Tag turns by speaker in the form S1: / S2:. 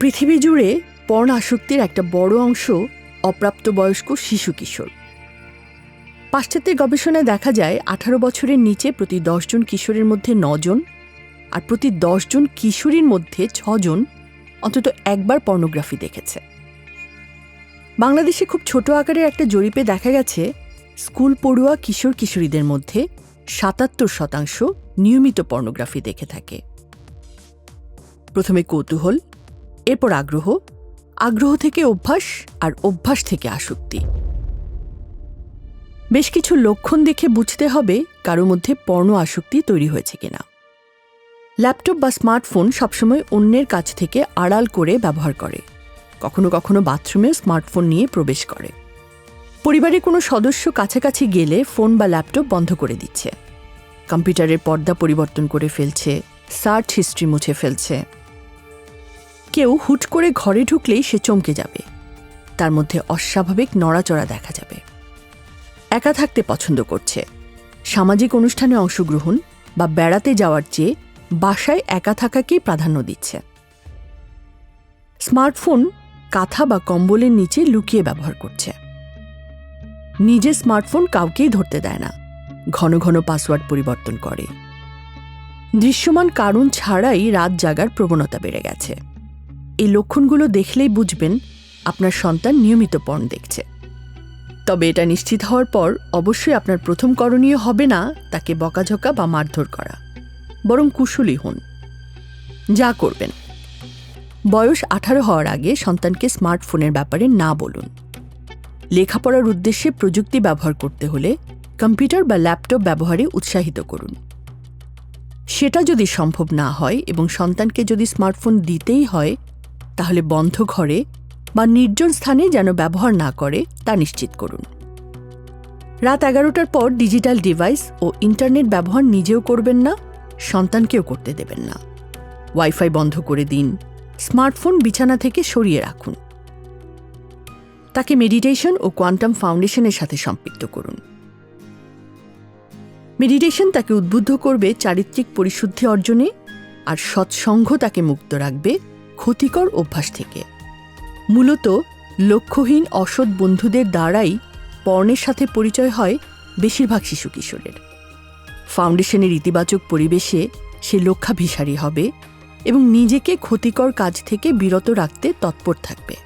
S1: পৃথিবী জুড়ে পর্ণ আসক্তির একটা বড় অংশ অপ্রাপ্তবয়স্ক শিশু কিশোর। পাশ্চাত্যের গবেষণায় দেখা যায়, আঠারো বছরের নিচে প্রতি দশজন কিশোরের মধ্যে নজন আর প্রতি দশজন কিশোরীর মধ্যে ছজন অন্তত একবার পর্নোগ্রাফি দেখেছে। বাংলাদেশে খুব ছোট আকারের একটা জরিপে দেখা গেছে, স্কুল পড়ুয়া কিশোর কিশোরীদের মধ্যে সাতাত্তর শতাংশ নিয়মিত পর্নোগ্রাফি দেখে থাকে। প্রথমে কৌতূহল এরপর আগ্রহ আগ্রহ থেকে অভ্যাস আর অভ্যাস থেকে আসক্তি। বেশ কিছু লক্ষণ দেখে বুঝতে হবে কারও মধ্যে পর্ণ আসক্তি তৈরি হয়েছে কিনা। ল্যাপটপ বা স্মার্টফোন সবসময় অন্যের কাছ থেকে আড়াল করে ব্যবহার করে, কখনো কখনো বাথরুমেও স্মার্টফোন নিয়ে প্রবেশ করে। পরিবারের কোনো সদস্য কাছাকাছি গেলে ফোন বা ল্যাপটপ বন্ধ করে দিচ্ছে। কম্পিউটারের পর্দা পরিবর্তন করে ফেলছে, সার্চ হিস্ট্রি মুছে ফেলছে। কেউ হুট করে ঘরে ঢুকলেই সে চমকে যাবে। তার মধ্যে অস্বাভাবিক নড়াচড়া দেখা যাবে। একা থাকতে পছন্দ করছে। সামাজিক অনুষ্ঠানে অংশগ্রহণ বা বেড়াতে যাওয়ার চেয়ে বাসায় একা থাকাকেই প্রাধান্য দিচ্ছে। স্মার্টফোন কাঁথা বা কম্বলের নিচে লুকিয়ে ব্যবহার করছে। নিজে স্মার্টফোন কাউকেই ধরতে দেয় না। ঘন ঘন পাসওয়ার্ড পরিবর্তন করে। দৃশ্যমান কারণ ছাড়াই রাত জাগার প্রবণতা বেড়ে গেছে। এই লক্ষণগুলো দেখলেই বুঝবেন আপনার সন্তান নিয়মিত পর্ন দেখছে। তবে এটা নিশ্চিত হওয়ার পর অবশ্যই আপনার প্রথম করণীয় হবে না তাকে বকাঝকা বা মারধর করা। বরং কুশলী হন। যা করবেন। বয়স আঠারো হওয়ার আগে সন্তানকে স্মার্টফোনের ব্যাপারে না বলুন। লেখাপড়ার উদ্দেশ্যে প্রযুক্তি ব্যবহার করতে হলে কম্পিউটার বা ল্যাপটপ ব্যবহারে উৎসাহিত করুন। সেটা যদি সম্ভব না হয় এবং সন্তানকে যদি স্মার্টফোন দিতেই হয় তাহলে বন্ধ ঘরে বা নির্জন স্থানে যেন ব্যবহার না করে তা নিশ্চিত করুন। রাত এগারোটার পর ডিজিটাল ডিভাইস ও ইন্টারনেট ব্যবহার নিজেও করবেন না, সন্তানকেও করতে দেবেন না। ওয়াইফাই বন্ধ করে দিন, স্মার্টফোন বিছানা থেকে সরিয়ে রাখুন। তাকে মেডিটেশন ও কোয়ান্টাম ফাউন্ডেশনের সাথে সম্পৃক্ত করুন। মেডিটেশন তাকে উদ্বুদ্ধ করবে চারিত্রিক পরিশুদ্ধি অর্জনে আর সৎসঙ্গ তাকে মুক্ত রাখবে ক্ষতিকর অভ্যাস থেকে। মূলত লক্ষ্যহীন অসৎ বন্ধুদের দ্বারাই পর্ণের সাথে পরিচয় হয় বেশিরভাগ শিশু কিশোরের। ফাউন্ডেশনের ইতিবাচক পরিবেশে সে লক্ষ্যাভিসারী হবে এবং নিজেকে ক্ষতিকর কাজ থেকে বিরত রাখতে তৎপর থাকবে।